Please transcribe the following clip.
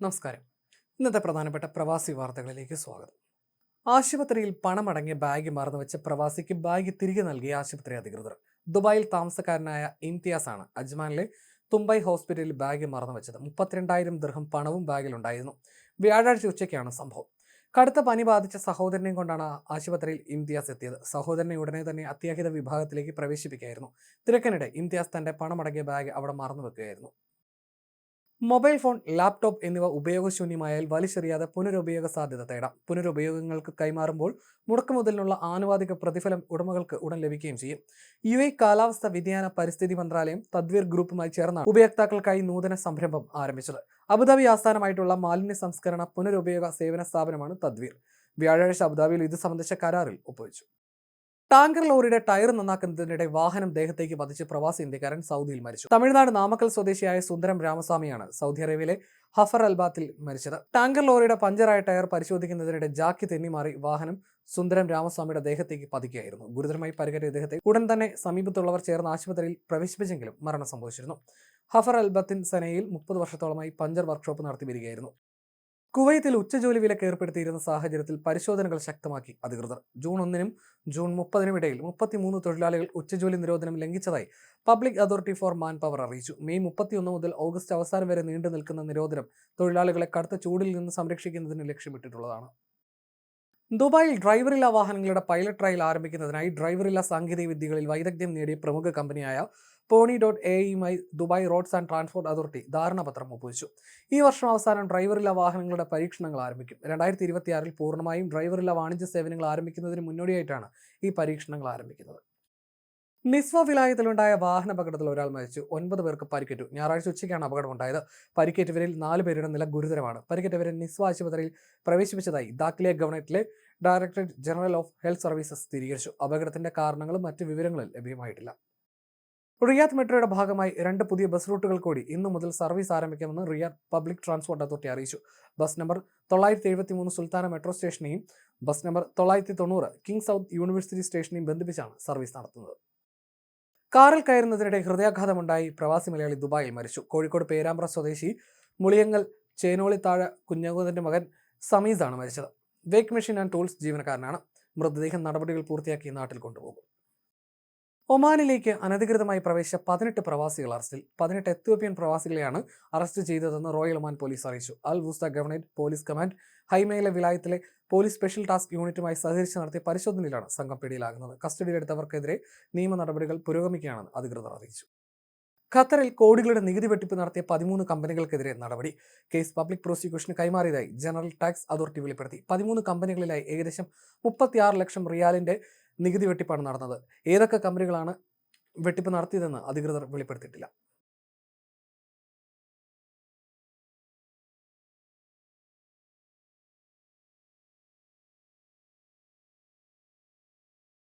നമസ്കാരം. ഇന്നത്തെ പ്രധാനപ്പെട്ട പ്രവാസി വാർത്തകളിലേക്ക് സ്വാഗതം. ആശുപത്രിയിൽ പണമടങ്ങിയ ബാഗ് മറന്നു വെച്ച പ്രവാസിക്ക് ബാഗ് തിരികെ നൽകിയ ആശുപത്രി അധികൃതർ. ദുബായിൽ താമസക്കാരനായ ഇംതിയാസ് ആണ് അജ്മാനിലെ തുമ്പൈ ഹോസ്പിറ്റലിൽ ബാഗ് മറന്നു വെച്ചത് മുപ്പത്തിരണ്ടായിരം ദൃഹം പണവും ബാഗിലുണ്ടായിരുന്നു. വ്യാഴാഴ്ച ഉച്ചയ്ക്കാണ് സംഭവം. കടുത്ത പനി ബാധിച്ച സഹോദരനെയും കൊണ്ടാണ് ആശുപത്രിയിൽ ഇംതിയാസ് എത്തിയത്. സഹോദരനെ ഉടനെ തന്നെ അത്യാഹിത വിഭാഗത്തിലേക്ക് പ്രവേശിപ്പിക്കുകയായിരുന്നു. തിരക്കിനിടെ ഇംതിയാസ് തന്റെ പണമടങ്ങിയ ബാഗ് അവിടെ മറന്നു വെക്കുകയായിരുന്നു മൊബൈൽ ഫോൺ ലാപ്ടോപ്പ് എന്നിവ ഉപയോഗശൂന്യമായാൽ വലിച്ചെറിയാതെ പുനരുപയോഗ സാധ്യത തേടാം. പുനരുപയോഗങ്ങൾക്ക് കൈമാറുമ്പോൾ മുടക്കുമുതലിനുള്ള ആനുപാതിക പ്രതിഫലം ഉടമകൾക്ക് ഉടൻ ലഭിക്കുകയും ചെയ്യും. യു എ കാലാവസ്ഥ വ്യതിയാന പരിസ്ഥിതി മന്ത്രാലയം തദ്വീർ ഗ്രൂപ്പുമായി ചേർന്നാണ് ഉപയോക്താക്കൾക്കായി നൂതന സംരംഭം ആരംഭിച്ചത്. അബുദാബി ആസ്ഥാനമായിട്ടുള്ള മാലിന്യ സംസ്കരണ പുനരുപയോഗ സേവന സ്ഥാപനമാണ് തദ്വീർ. വ്യാഴാഴ്ച അബുദാബിയിൽ ഇത് സംബന്ധിച്ച കരാറിൽ ഒപ്പുവെച്ചു. ടാങ്കർ ലോറിയുടെ ടയർ നന്നാക്കുന്നതിനിടെ വാഹനം ദേഹത്തേക്ക് പതിച്ച് പ്രവാസി ഇന്ത്യക്കാരൻ സൗദിയിൽ മരിച്ചു. തമിഴ്നാട് നാമക്കൽ സ്വദേശിയായ സുന്ദരം രാമസ്വാമിയാണ് സൗദി അറേബ്യയിലെ ഹഫർ അൽബാത്തിൽ മരിച്ചത്. ടാങ്കർ ലോറിയുടെ പഞ്ചറായ ടയർ പരിശോധിക്കുന്നതിനിടെ ജാക്കി തെന്നിമാറി വാഹനം സുന്ദരം രാമസ്വാമിയുടെ ദേഹത്തേക്ക് പതിക്കുകയായിരുന്നു. ഗുരുതരമായി പരിക്കേറ്റ ഇദ്ദേഹത്തെ ഉടൻ തന്നെ സമീപത്തുള്ളവർ ചേർന്ന് ആശുപത്രിയിൽ പ്രവേശിപ്പിച്ചെങ്കിലും മരണം സംഭവിച്ചിരുന്നു. ഹഫർ അൽബത്തിൻ സനയിൽ മുപ്പത് വർഷത്തോളമായി പഞ്ചർ വർക്ക്ഷോപ്പ് നടത്തി വരികയായിരുന്നു. കുവൈത്തിൽ ഉച്ചജോലി വിലക്ക് ഏർപ്പെടുത്തിയിരുന്ന സാഹചര്യത്തിൽ പരിശോധനകൾ ശക്തമാക്കി അധികൃതർ. ജൂൺ ഒന്നിനും ജൂൺ മുപ്പതിനും ഇടയിൽ മുപ്പത്തിമൂന്ന് തൊഴിലാളികൾ ഉച്ചജോലി നിരോധനം ലംഘിച്ചതായി public authority for man power അറിയിച്ചു. മെയ് മുപ്പത്തിയൊന്ന് മുതൽ ഓഗസ്റ്റ് അവസാനം വരെ നീണ്ടു നിൽക്കുന്ന നിരോധനം തൊഴിലാളികളെ കടുത്ത ചൂടിൽ നിന്ന് സംരക്ഷിക്കുന്നതിന് ലക്ഷ്യമിട്ടിട്ടുള്ളതാണ്. ദുബായിൽ ഡ്രൈവറില്ല വാഹനങ്ങളുടെ പൈലറ്റ് ട്രയൽ ആരംഭിക്കുന്നതിനായി ഡ്രൈവറില്ല സാങ്കേതിക വിദ്യകളിൽ വൈദഗ്ധ്യം നേടിയ പ്രമുഖ കമ്പനിയായ പോണി dot A ഇയുമായി Dubai Roads and Transport Authority ധാരണാപത്രം ഒപ്പുവെച്ചു. ഈ വർഷം അവസാനം ഡ്രൈവറില്ല വാഹനങ്ങളുടെ പരീക്ഷണങ്ങൾ ആരംഭിക്കും. രണ്ടായിരത്തി ഇരുപത്തിയാറിൽ പൂർണമായും ഡ്രൈവറില്ല വാണിജ്യ സേവനങ്ങൾ ആരംഭിക്കുന്നതിന് മുന്നോടിയായിട്ടാണ് ഈ പരീക്ഷണങ്ങൾ ആരംഭിക്കുന്നത്. നിസ്വ വിലായത്തിലുണ്ടായ വാഹന അപകടത്തിൽ ഒരാൾ മരിച്ചു. ഒൻപത് പേർക്ക് പരിക്കേറ്റു. ഞായറാഴ്ച ഉച്ചയ്ക്കാണ് അപകടമുണ്ടായത്. പരിക്കേറ്റവരിൽ നാല് പേരുടെ നില ഗുരുതരമാണ്. പരിക്കേറ്റവരെ നിസ്വ ആശുപത്രിയിൽ പ്രവേശിപ്പിച്ചതായി ദാഖിലെ ഗവൺമെന്റിലെ directorate general of health services സ്ഥിരീകരിച്ചു. അപകടത്തിന്റെ കാരണങ്ങളും മറ്റ് വിവരങ്ങളും ലഭ്യമായിട്ടില്ല. റിയാദ് മെട്രോയുടെ ഭാഗമായി രണ്ട് പുതിയ ബസ് റൂട്ടുകൾ കൂടി ഇന്നു മുതൽ സർവീസ് ആരംഭിക്കുമെന്ന് റിയാദ് പബ്ലിക് ട്രാൻസ്പോർട്ട് അതോറിറ്റി അറിയിച്ചു. ബസ് നമ്പർ തൊള്ളായിരത്തി എഴുപത്തി മൂന്ന് സുൽത്താന മെട്രോ സ്റ്റേഷനെയും ബസ് നമ്പർ തൊള്ളായിരത്തി തൊണ്ണൂറ് കിങ് സൗത്ത് യൂണിവേഴ്സിറ്റി സ്റ്റേഷനെയും ബന്ധിപ്പിച്ചാണ് സർവീസ് നടത്തുന്നത്. കാറിൽ കയറുന്നതിനിടെ ഹൃദയാഘാതമുണ്ടായി പ്രവാസി മലയാളി ദുബായിൽ മരിച്ചു. കോഴിക്കോട് പേരാമ്പ്ര സ്വദേശി മുളിയങ്ങൽ ചേനോളിത്താഴ കുഞ്ഞകുന്നതിന്റെ മകൻ സമീസാണ് മരിച്ചത്. വേക്ക് മെഷീൻ ആൻഡ് ടൂൾസ് ജീവനക്കാരനാണ്. മൃതദേഹം നടപടികൾ പൂർത്തിയാക്കി നാട്ടിൽ കൊണ്ടുപോകും. ഒമാനിലേക്ക് അനധികൃതമായി പ്രവേശിച്ച പതിനെട്ട് പ്രവാസികൾ അറസ്റ്റിൽ. പതിനെട്ട് എത്യോപ്യൻ പ്രവാസികളെയാണ് അറസ്റ്റ് ചെയ്തതെന്ന് റോയൽ ഒമാൻ പോലീസ് അറിയിച്ചു. Al Wusta governorate police command ഹൈമയിലെ വിലായത്തിലെ പോലീസ് സ്പെഷ്യൽ ടാസ്ക് യൂണിറ്റുമായി സഹകരിച്ച് നടത്തിയ പരിശോധനയിലാണ് സംഘം പിടിയിലാകുന്നത്. കസ്റ്റഡിയിലെടുത്തവർക്കെതിരെ നിയമ നടപടികൾ പുരോഗമിക്കുകയാണെന്ന് അധികൃതർ അറിയിച്ചു. ഖത്തറിൽ കോടികളുടെ നികുതി വെട്ടിപ്പ് നടത്തിയ പതിമൂന്ന് കമ്പനികൾക്കെതിരെ നടപടി. കേസ് പബ്ലിക് പ്രോസിക്യൂഷന് കൈമാറിയതായി ജനറൽ ടാക്സ് അതോറിറ്റി വെളിപ്പെടുത്തി. പതിമൂന്ന് കമ്പനികളിലായി ഏകദേശം മുപ്പത്തിയാറ് ലക്ഷം റിയാലിന്റെ നികുതി വെട്ടിപ്പാണ് നടന്നത്. ഏതൊക്കെ കമ്പനികളാണ് വെട്ടിപ്പ് നടത്തിയതെന്ന് അധികൃതർ വെളിപ്പെടുത്തിയിട്ടില്ല.